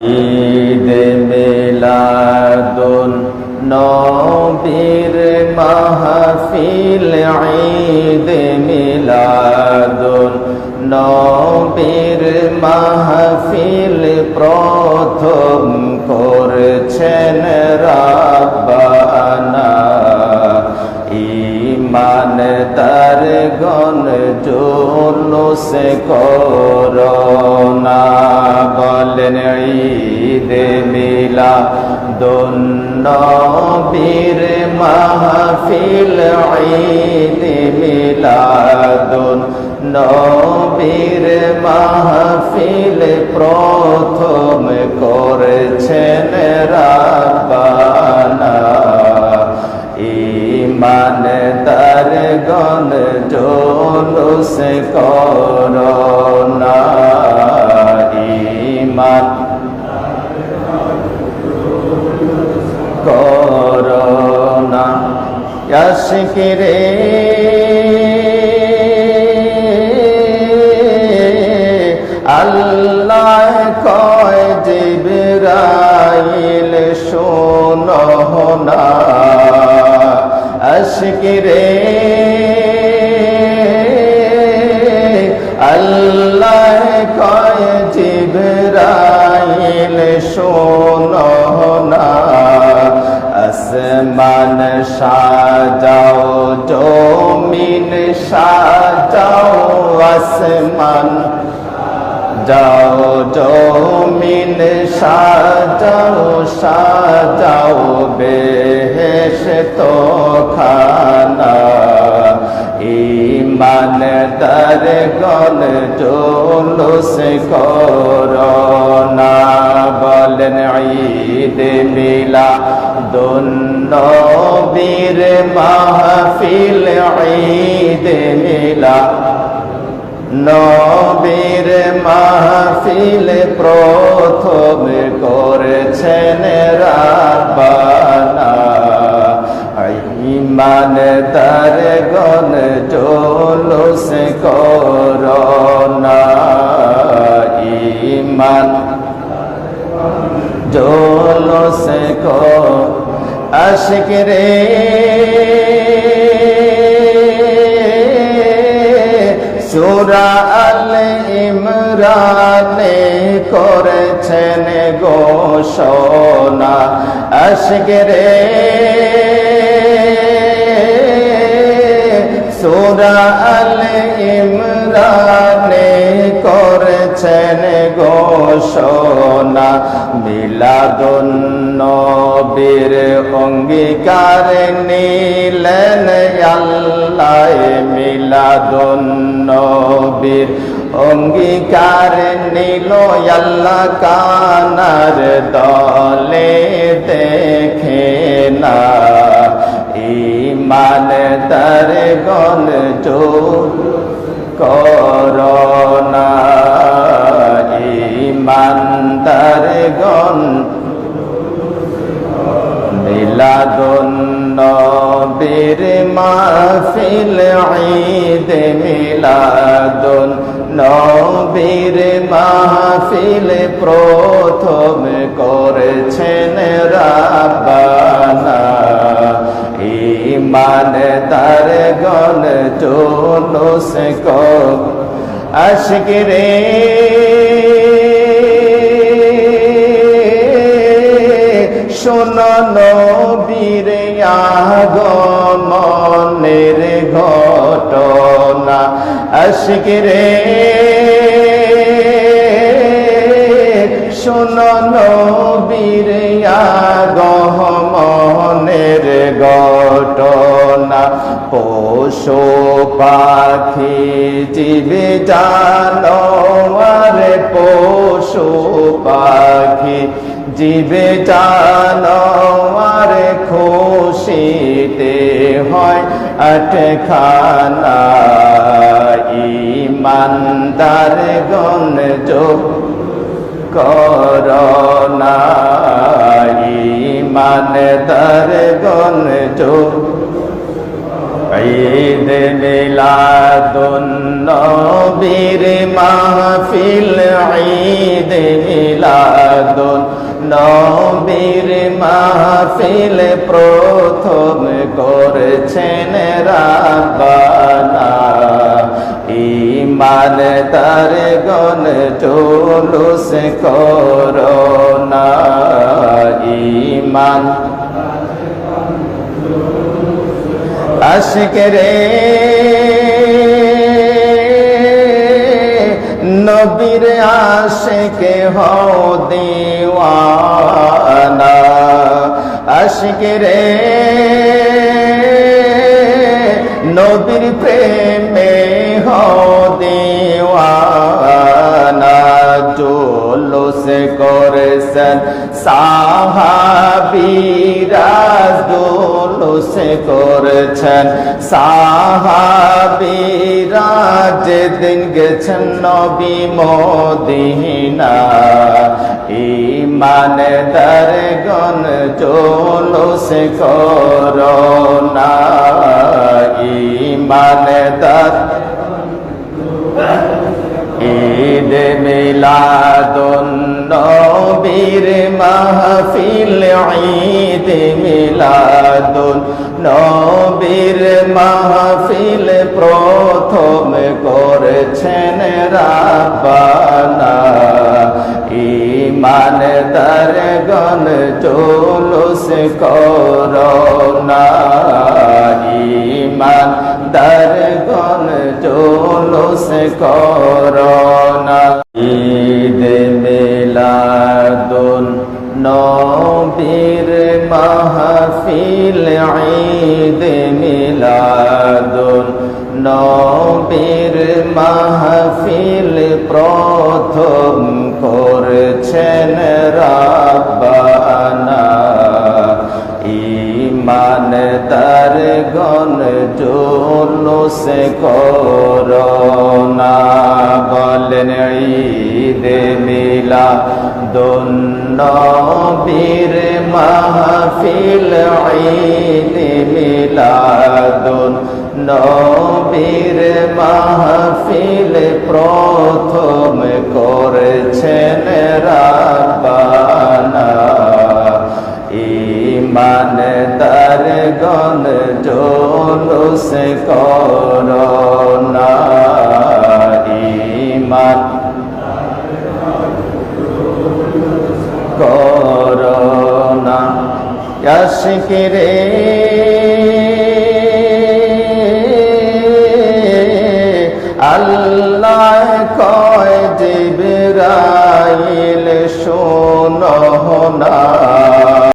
ঈদ মিলাদুন নবীর মাহফিল ঈদ মিলাদুন নবীর মাহফিল প্রথম করছেন রাব্বানা। ইমান তার গণ জুলুস করোনা। বলেন, ঈদ মিলা বীর মাহফিল, ঈদ মিলাদুন নবীর মাহফিল প্রথম করেছেন রাব্বানা গণ জোলুস করোনা ইমান করোনা আল্লাহ কয় জিবরাইল শোনো না। আশকিরে জিবরাইল শোনো না, আসমান সাজাও, জমিন সাজাও, আসমান যাও জমিন সাজাও সাজাও বেহেশ তো খানা। ইমান দর গল জোলুস করোনা। বলেন ঈদ মিলা দোন্ন বীর মাহফিল ঈদ মিলা নবীর মাহফিল প্রথম করেছেন রাব্বানা। ইমান তার গণ জোলুস ইমান জোলুস কর আশিক রে। সুরা আল ইমরানে করেছেন ঘোষণা আশগরে সুরা আল ইমরানে করেছেন ঘোষণা। মিলাদুন নবীর অঙ্গীকার নিলেন আল্লাহ মিলাদুন নবীর অঙ্গীকার নিল আল্লাহ, কানার দলে দেখে না। ইমান তার গণ জোর করোনা ইমানদার গণ মিলাদুন নবীর মাহফিল ঈদ মিলাদুন নবীর মাহফিল প্রথম করেছেন রাব্বানা। ইমান তার গণ জোলুস কো আশিক রে শোনো নবীর আগমনের ঘটনা, আশিক রে। শোনো নবীর আগমনের ঘটনা, পশু পাখি জীবে জানো আর পশু পাখি জীবে জানো আর খুশিতে হয় আটখানা ইমানদার গণ যোগ করোনা ইমান দর গণ যোগ। ঈদ নবীর মাহফিল, ঈদ মিলাদুন নবীর মাহফিল প্রথম করেছেন রাব্বানা। ইমান তার গণ জুলুস করোনা। ইমান আশিক রে নবীর আশিক হও দিওয়ানা। আশিক রে নবীর প্রেমে হও দিওয়ানা। জুলুস করেছেন সাহাবীরা। জুলুস করেছেন। সাহাবীরা যেদিন গেছেন নবী মদিনা গণ জুলুস করোনা ইমান দর, ঈদ মিলাদুন নবীর মাহফিল মিলাদুন নবীর মাহফিল প্রথম করেছেন রাব্বানা। ইমান দর গণ জুলুস করোনা। ইমান দর গণ জুলুস করোনা। ঈদ মিলাদুন নবীর মাহফিল ঈদ মিলাদুন নবীর মাহফিল প্রথম করছেন রাব্বানা। ইমান তার গণ জুলুস করোনা। বলেন ঈদ মিলা নবীর মাহফিল ঈদ মিলাদুন নবীর মাহফিল প্রথম করেছেন রাব্বানা। ইমান তার গণ জোলুস করোনা ইমান আশিকিরে আল্লাহ কয় জিবরাইল শোনো না।